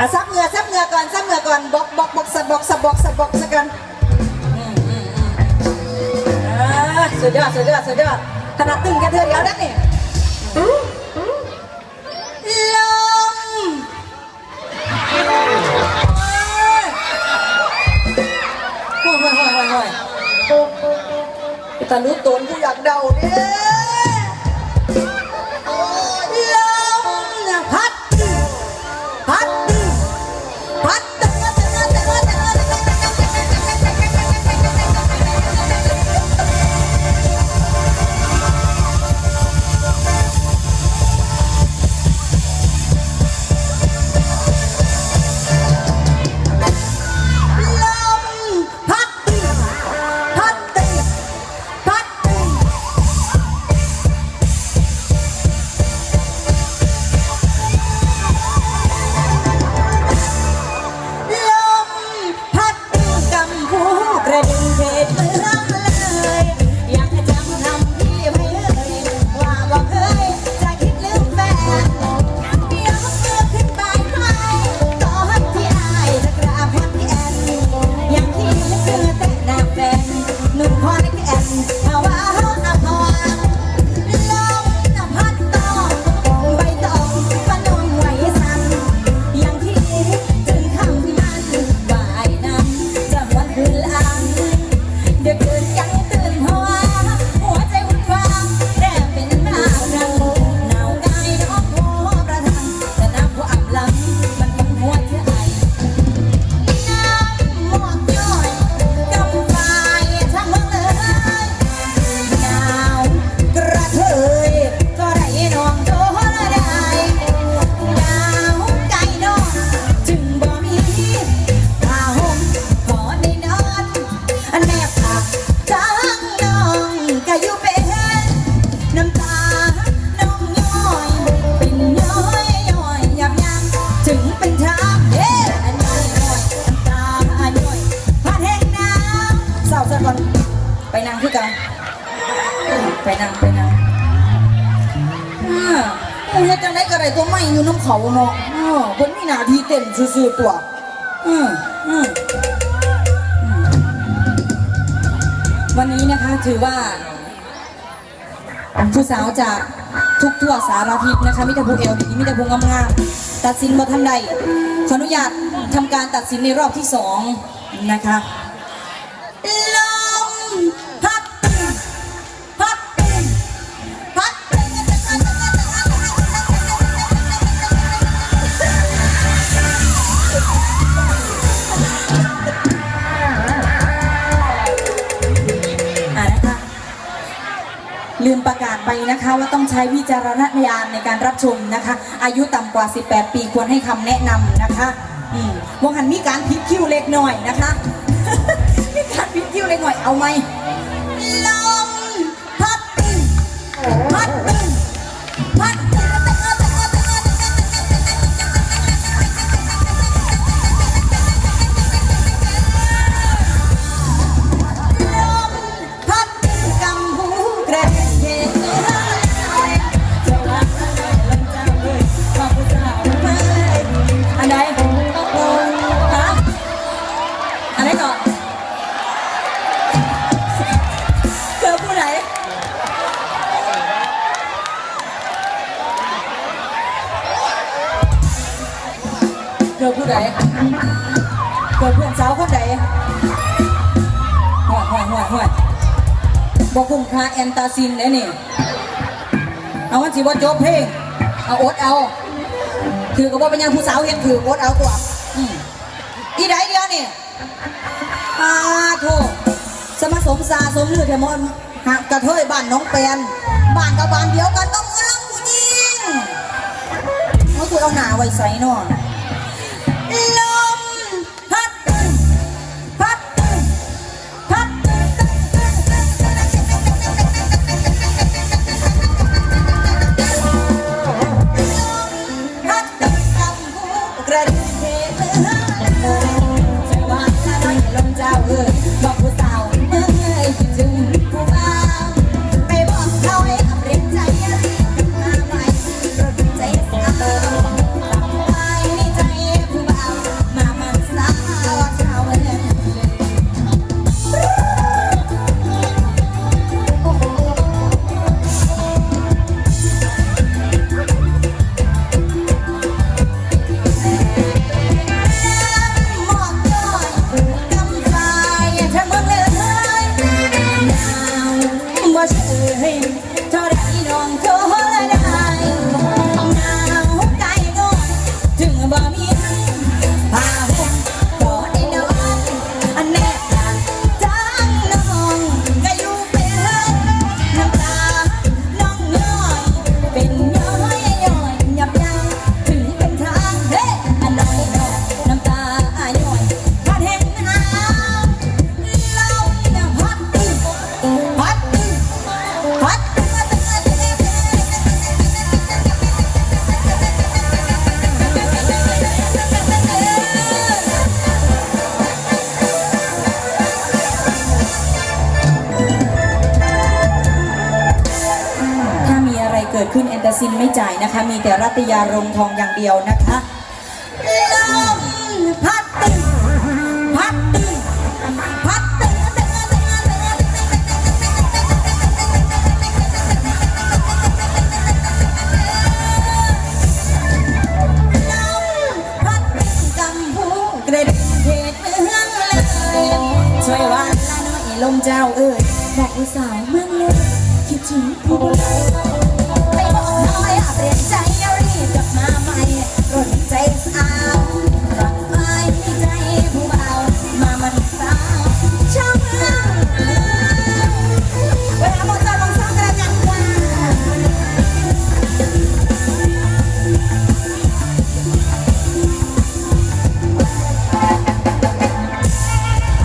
อะซับเหงื่อซับเหงื่อก่อนซับเหงื่อก่อนบอกบอกบอกสะบอกสะบอกสะบอกสะกันอืมอืมอืมอ่าสุดยอดสุดยอดสุดยอดขนาดตึงกันเธอเดียวนั่นนี่ลมโอ้ยโอ้ยโอ้ยโอ้ยแต่รู้ตนกูอยากเดาเนี่ย คือกันไปนังไปนังอ่าเฮ็ดจังได๋ก็ได้ตัวใหม่อยู่น้ำเขาเนาะอ้อเพิ่นมีหน้าที่เต้นซื่อๆตัวอืมอืมอืมวันนี้นะคะถือว่า ผู้สาวจากทุกทั่วสารทิศนะคะมิตรภูเอลดีมิตรภูงามๆตัดสินบ่ทันใดขออนุญาตทำการตัดสินในรอบที่สองนะคะ ลืมประกาศไปนะคะว่าต้องใช้วิจารณญาณในการรับชมนะคะ อายุต่ำกว่า 18 ปีควรให้คำแนะนำนะคะอืมวงหันมีการพลิกคิ้วเล็กหน่อยนะคะ มีการพลิกคิ้วเล็กหน่อยเอาไหมลมพัดพัด ผู้ไหนเจอเพื่อนสาวคนไหนห่วยห่วยห่วยห่วยบอกคุ้มค่าแอนตาซินเลยนี่ เอาวันสิว่าจบเพลง เอาอดเอา ถือกับว่าเป็นยังผู้สาวเห็นถืออดเอาตัวอืมอีไดเดียวนี่อาโถสมสมซาสมลือเทมอนหักกระเทยบ้านน้องแปนบ้านกับบ้านเดียวกันต้องมาลังผู้หญิงเขาตัวเอาหนาไว้ใส่นอน ขึ้นแอนตาซินไม่จ่ายนะคะ มีแต่รัตยารงทองอย่างเดียวนะคะลมพัดตึงพัดตึงพัดตึงตึงตึงตึงตึงพัดกำพูกระดิ่งเขตเมืองเลยช่วยวันละน้อยลมเจ้าเอ้ยบอกอุสาวเมืองเลยคิดถึงผู้บริไปบอกน้อย เปลี่ยนใจแล้วรีบกลับมา